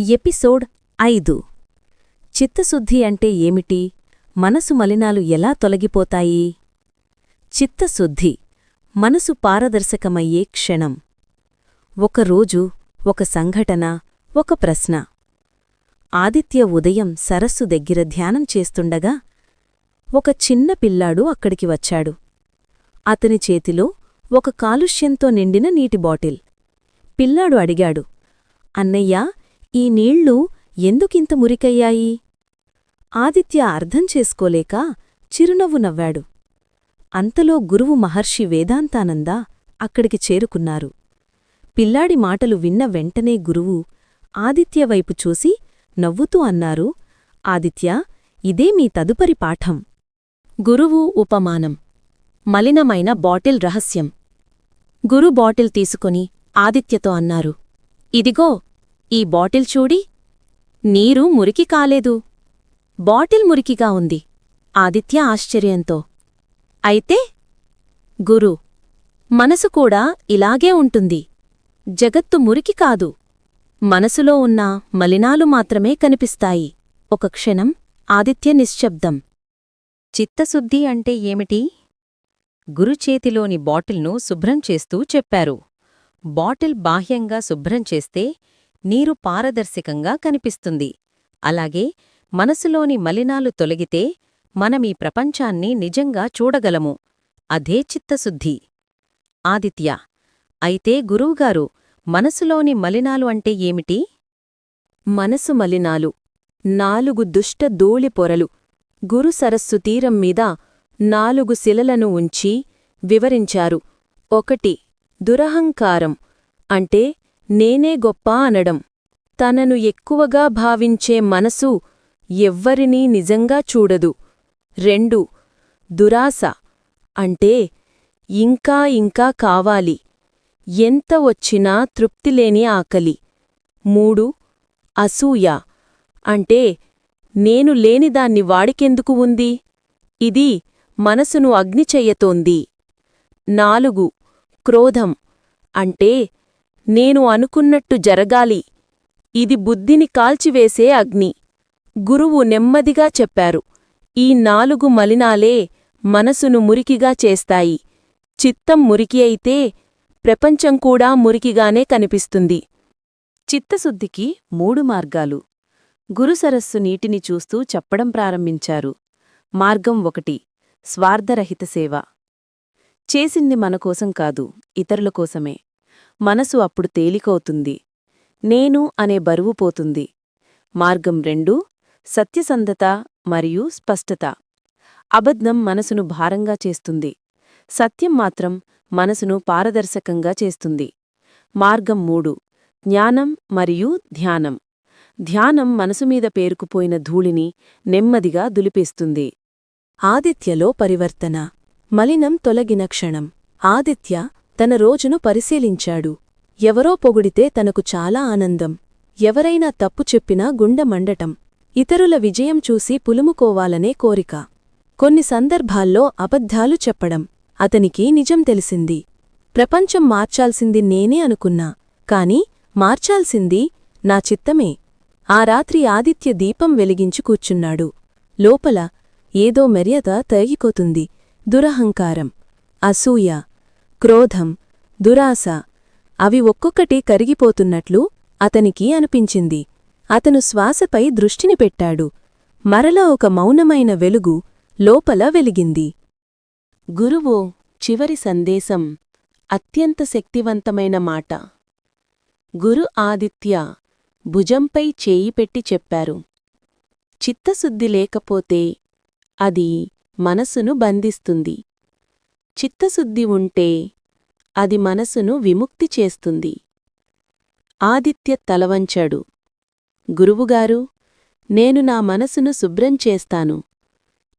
Episode ఐదు. చిత్తశుద్ధి అంటే ఏమిటి? మనసు మలినాలు ఎలా తొలగిపోతాయి? చిత్తశుద్ధి మనసు పారదర్శకమయ్యే క్షణం. ఒకరోజు ఒక సంఘటన ఒక ప్రశ్న. ఆదిత్య ఉదయం సరస్సు దగ్గర ధ్యానం చేస్తుండగా ఒక చిన్న పిల్లాడు అక్కడికి వచ్చాడు. అతని చేతిలో ఒక కాలుష్యంతో నిండిన నీటి బాటిల్. పిల్లాడు అడిగాడు అన్నయ్యా ఈ నీళ్ళు ఎందుకింత మురికయ్యాయి? ఆదిత్య అర్థం చేసుకోలేక చిరునవ్వు నవ్వాడు. అంతలో గురువు మహర్షి వేదాంతానంద అక్కడికి చేరుకున్నారు. పిల్లాడి మాటలు విన్న వెంటనే గురువు ఆదిత్య వైపు చూసి నవ్వుతూ అన్నారు ఆదిత్య ఇదే మీ తదుపరి పాఠం. గురువు ఉపమానం. మలినమైన బాటిల్ రహస్యం. గురు బాటిల్ తీసుకొని ఆదిత్యతో అన్నారు ఇదిగో ఈ బాటిల్ చూడి నీరు మురికి కాలేదు. బాటిల్ మురికిగా ఉంది. ఆదిత్య ఆశ్చర్యంతో. అయితే గురు మనసు కూడా ఇలాగే ఉంటుంది. జగత్తు మురికి కాదు. మనసులో ఉన్న మలినాలు మాత్రమే కనిపిస్తాయి. ఒక క్షణం ఆదిత్య నిశ్శబ్దం. చిత్తశుద్ధి అంటే ఏమిటి? గురుచేతిలోని బాటిల్ను శుభ్రం చేస్తూ చెప్పారు. బాటిల్ బాహ్యంగా శుభ్రం చేస్తే నీరు పారదర్శకంగా కనిపిస్తుంది. అలాగే మనసులోని మలినాలు తొలగితే మనమీ ప్రపంచాన్ని నిజంగా చూడగలము. అదే చిత్తశుద్ధి. ఆదిత్య అయితే గురువుగారు మనసులోని మలినాలు అంటే ఏమిటి? మనసు మలినాలు. నాలుగు దుష్ట ధూళి పొరలు. గురు సరస్సు తీరం మీద నాలుగు శిలలను ఉంచి వివరించారు. ఒకటి దురహంకారం. అంటే నేనే గొప్ప అనడం. తనను ఎక్కువగా భావించే మనసు ఎవ్వరినీ నిజంగా చూడదు. రెండు దురాశ. అంటే ఇంకా ఇంకా కావాలి. ఎంత వచ్చినా తృప్తిలేని ఆకలి. మూడు అసూయ. అంటే నేను లేనిదాన్ని వాడికెందుకు ఉంది? ఇది మనసును అగ్ని చెయ్యతోంది. నాలుగు క్రోధం. అంటే నేను అనుకున్నట్టు జరగాలి. ఇది బుద్ధిని కాల్చివేసే అగ్ని. గురువు నెమ్మదిగా చెప్పారు. ఈ నాలుగు మలినాలే మనసును మురికిగా చేస్తాయి. చిత్తం మురికి అయితే ప్రపంచం కూడా మురికిగానే కనిపిస్తుంది. చిత్తశుద్ధికి మూడు మార్గాలు. గురుసరస్సు నీటిని చూస్తూ చెప్పడం ప్రారంభించారు. మార్గం ఒకటి. స్వార్థరహిత సేవ. చేసింది మనకోసం కాదు ఇతరుల కోసమే. మనసు అప్పుడు తేలికవుతుంది. నేను అనే బరువు పోతుంది. మార్గం రెండు సత్యసంధత మరియు స్పష్టత. అబద్ధం మనసును భారంగా చేస్తుంది. సత్యం మాత్రం మనసును పారదర్శకంగా చేస్తుంది. మార్గం మూడు జ్ఞానం మరియు ధ్యానం. ధ్యానం మనసుమీద పేరుకుపోయిన ధూళిని నెమ్మదిగా దులిపేస్తుంది. ఆదిత్యలో పరివర్తన. మలినం తొలగిన క్షణం. ఆదిత్య తన రోజును పరిశీలించాడు. ఎవరో పొగిడితే తనకు చాలా ఆనందం. ఎవరైనా తప్పు చెప్పినా గుండె మండటం. ఇతరుల విజయం చూసి పులుముకోవాలనే కోరిక. కొన్ని సందర్భాల్లో అబద్ధాలు చెప్పడం అతనికి నిజం తెలిసింది. ప్రపంచం మార్చాల్సింది నేనే అనుకున్నా. కాని మార్చాల్సింది నా చిత్తమే. ఆ రాత్రి ఆదిత్య దీపం వెలిగించి కూర్చున్నాడు. లోపల ఏదో మర్యాద తగిపోతుంది దురహంకారం. అసూయ. క్రోధం దురాశ అవి ఒక్కొక్కటి కరిగిపోతున్నట్లు అతనికి అనిపించింది. అతను శ్వాసపై దృష్టిని పెట్టాడు. మరలా ఒక మౌనమైన వెలుగు లోపల వెలిగింది. గురువు చివరి సందేశం. అత్యంత శక్తివంతమైన మాట. గురు ఆదిత్య భుజంపై చేయి పెట్టి చెప్పారు. చిత్తశుద్ధి లేకపోతే అది మనసును బంధిస్తుంది. చిత్తశుద్ధి ఉంటే అది మనసును విముక్తి చేస్తుంది. ఆదిత్య తలవంచాడు. గురువుగారు నేను నా మనసును శుభ్రం చేస్తాను.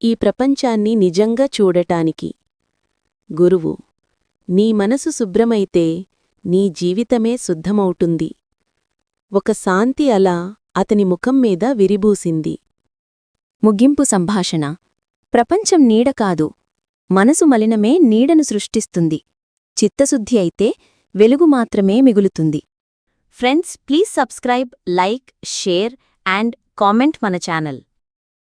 ఈ ప్రపంచాన్ని నిజంగా చూడటానికి. గురువు నీ మనసు శుభ్రమైతే నీ జీవితమే శుద్ధమవుతుంది. ఒక శాంతి అలా అతని ముఖం మీద విరిబూసింది ముగింపు సంభాషణ. ప్రపంచం నీడ కాదు. మనసు మలినమే నీడను సృష్టిస్తుంది. చిత్తశుద్ధి అయితే వెలుగు మాత్రమే మిగులుతుంది. Friends please subscribe like share and comment మన ఛానల్.